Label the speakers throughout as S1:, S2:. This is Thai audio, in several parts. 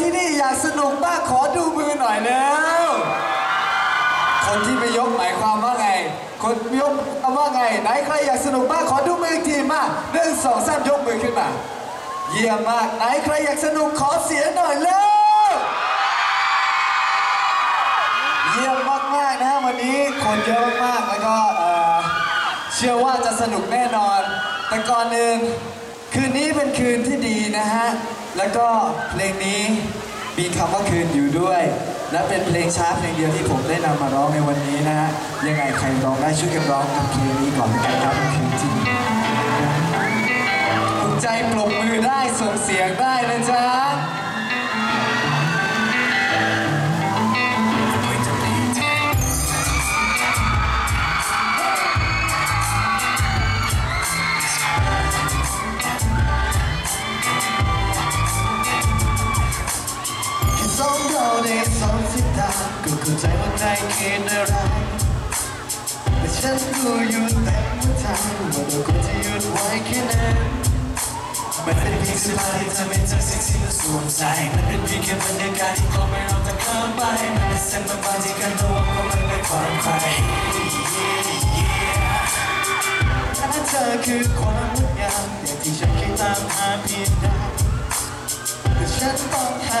S1: ที่นี่อยากสนุกบ้างขอดูมือหน่อยแล้วคนที่ไม่ยกหมายความว่าไง คนไม่ยกว่าไง ไหนใครอยากสนุกบ้างขอดูมืออีกทีมาหนึ่งสองสามยกมือขึ้นมา เยี่ยมมากไหนใครอยากสนุกขอเสียงหน่อยเร็วเยี่ยมมากๆนะฮะวันนี้คนเยอะมากแล้วก็เอ่อเชื่อว่าจะสนุกแน่นอน แต่ก่อนหนึ่งคืนนี้เป็นคืนที่ดีนะฮะ แล้วก็เพลงนี้มีคำว่าคืนอยู่ด้วย และเป็นเพลงช้าเพลงเดียวที่ผมได้นำมาร้องในวันนี้นะฮะยังไงใครร้องได้ช่วยกันร้องกับเพลงนี้ก่อนกันครับคืนจริงใจปรบมือได้ส่งเสียงได้นะจ๊ะาก็เข้าใจว่าในเขตอะไรแต่ฉันรู้อยู่เต็มหัวใจว่าเราควรจะหยุดไว้แค่นั้น
S2: มันเป็นเพียงเสื้อผ้าที่ทำให้เธอเซ็กซี่และสวมใส่มันเป็นเพียงแค่บรรยากาศที่ทำให้เราแต่เกินไปมันเป็นเส้นบางๆที่กันตัวว่ามันเป็นความใคร
S1: ถ้าเธอคือความงดงามอย่างที่ฉันเคยตามหาเพียงใดแต่ฉันต้องหา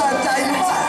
S1: Baca.